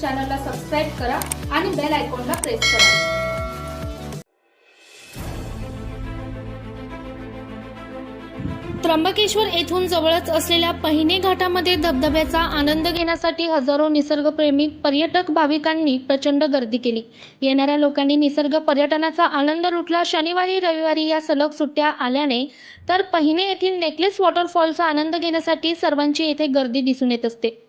चॅनलला सबस्क्राईब करा आणि बेल आयकॉनला प्रेस करा. त्र्यंबकेश्वर येथून जवळच असलेल्या पहिने घाटामध्ये धबधब्याचा आनंद घेण्यासाठी हजारो निसर्गप्रेमी पर्यटक भाविकांनी प्रचंड गर्दी केली. येणाऱ्या लोकांनी निसर्ग पर्यटनाचा आनंद लुटला. शनिवारी रविवारी या सलग सुट्ट्या आल्याने तर पहिने येथील नेकलेस वॉटरफॉलचा आनंद घेण्यासाठी सर्वांची येथे गर्दी दिसून येत असते.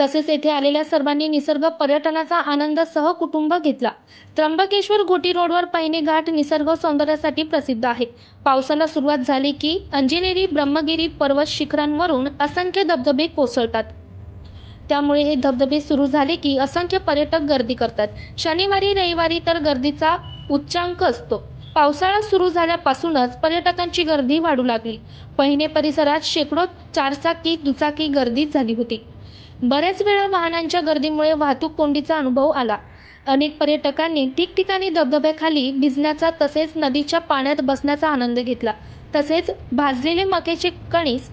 तसेच येथे आलेल्या सर्वांनी निसर्ग पर्यटनाचा आनंद सहकुटुंब घेतला. त्र्यंबकेश्वर घोटी रोडवर पहिने घाट निसर्ग सौंदर्यासाठी प्रसिद्ध आहे. पावसाला सुरुवात झाली की अंजनेरी ब्रह्मगिरी पर्वत शिखरांवरून असंख्य धबधबे कोसळतात. त्यामुळे हे धबधबे सुरू झाले की असंख्य पर्यटक गर्दी करतात. शनिवारी रविवारी तर गर्दीचा उच्चांक असतो. पावसाळा सुरू झाल्यापासूनच पर्यटकांची गर्दी वाढू लागली. पहिने परिसरात शेकडो चारचाकी दुचाकी गर्दी झाली होती. बऱ्याच वेळा वाहनांच्या गर्दीमुळे वाहतूक कोंडीचा अनुभव आला. अनेक पर्यटकांनी ठिकठिकाणी धबधब्याखाली भिजण्याचा तसेच नदीच्या पाण्यात बसण्याचा आनंद घेतला. तसेच भाजलेले मक्याचे कणीस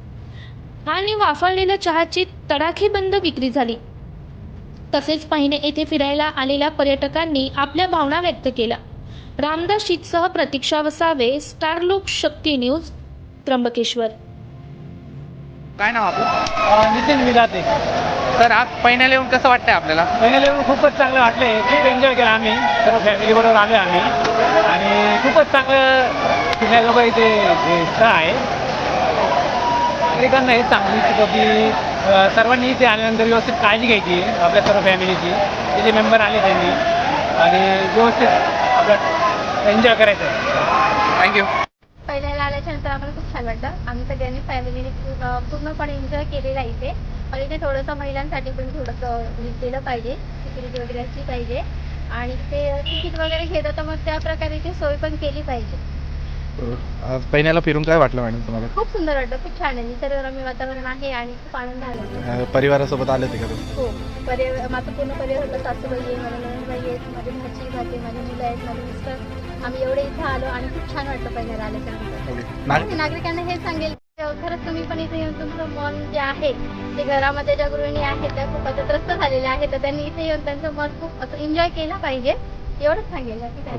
आणि वाफळलेल्या चहाची तडाखेबंद विक्री झाली. तसेच पहिने येथे फिरायला आलेल्या पर्यटकांनी आपल्या भावना व्यक्त केल्या. रामदास शीतसह प्रतीक्षा वसावे स्टार लोक शक्ती न्यूज त्र्यंबकेश्वर. काय नाव आपलं? नितीन विधाते तर आज पहिल्याला येऊन कसं वाटतंय आपल्याला? पहिल्याला येऊन खूपच चांगलं वाटले खूप एन्जॉय केला आम्ही. सर्व फॅमिलीबरोबर आलो आम्ही. आणि खूपच चांगलं फिरण्याजोगं इथे स्थळ आहे. नागरिकांना हे सांगू इच्छितो की सर्वांनी इथे आल्यानंतर व्यवस्थित काळजी घ्यायची आपल्या सर्व फॅमिलीची जे जे मेंबर आले त्यांनी. आणि व्यवस्थित आपलं एन्जॉय करायचं. आहे थँक्यू पहिल्याला आल्याच्यानंतर आम्हाला खूप छान वाटलं. आम्ही सगळ्यांनी फॅमिलीने पूर्णपणे एन्जॉय केलेला इथे. इथे थोडंसं महिलांसाठी पण थोडंसं केलं पाहिजे सिक्युरिटी वगैरे असली पाहिजे. आणि ते तिकीट वगैरे घेतं तर मग त्या प्रकारे इथे सोय पण केली पाहिजे. आज पहिल्याला फिरून काय वाटलं मॅडम तुम्हाला? खूप सुंदर वाटलं खूप छान आहे. निसर्गरम्य वातावरण आहे आणि खूप आनंद आला अं, परिवारासोबत आले होते का तुम्ही? हो परिवार माझं पूर्ण परिवार होतं सासूबाई आहे माझ्या नंदबाई आहेत माझे भाची भाचे माझे मुलं आहेत माझे मिस्टर. आम्ही एवढे इथे आलो आणि खूप छान वाटलं पहिल्याला नाग- आणि नागरिकांना हे सांगेल खरंच तुम्ही पण इथे येऊन तुमचं मन जे आहे ते घरामध्ये ज्या गृहिणी आहेत त्या खूप त्रस्त झालेल्या आहेत तर त्यांनी इथे येऊन त्यांचं मन खूप असं एन्जॉय केलं पाहिजे. एवढंच सांगेल. बाकी काय